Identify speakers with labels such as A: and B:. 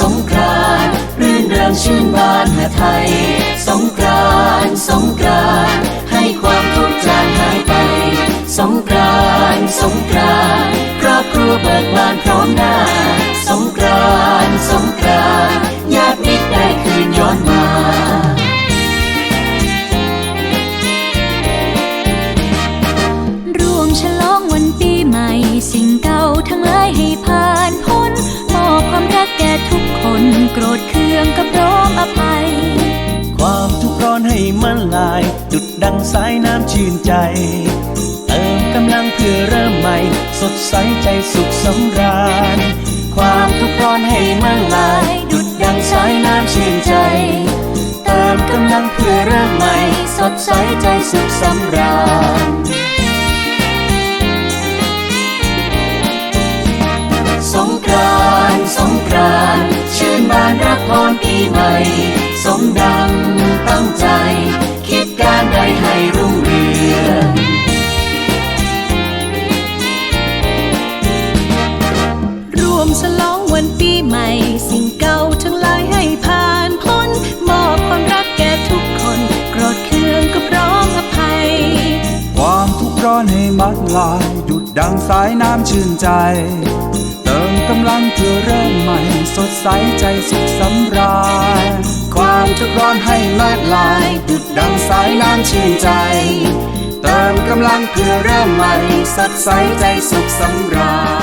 A: สงกรานรื่นเริงชื่นบานหาไทย สงกรานสงกรานให้ควา
B: มทุกข์จางหายไป สงกรานสงกรา
C: น ดุดดังสายน้ำชื่นใจ เติมกำลังเพื่อเริ่มใหม่ สดใสใจสุขสำราญ ความทุกข์ร้อนให้มันลาย ดุดดังสายน้ำชื่นใจ เติมกำลังเพื่อเริ่มใหม่ สดใสใจสุขสำราญ
A: สงกรานสงกรานชื่นบานรับพรปีใหม่ สมดังตั้งใจ
B: มฉลองวันปีใหม่ สิ่งเก่าทั้งหลายให้ผ่านพ้น มอบความรักแก่ทุกคน โกรธเคืองก็พร้อมอภัย
D: ความทุกข์ร้อนให้มัดลาย ดุดดังสายน้ำชื่นใจ เติมกำลังเพื่อเริ่มใหม่ สดใสใจสุขสำราญ ความทุกข์ร้อนให้มัดลาย ดุดดังสายน้ำชื่นใจเติมกำลังเพื่อเริ่มใหม่สดใสใจสุขสำราญ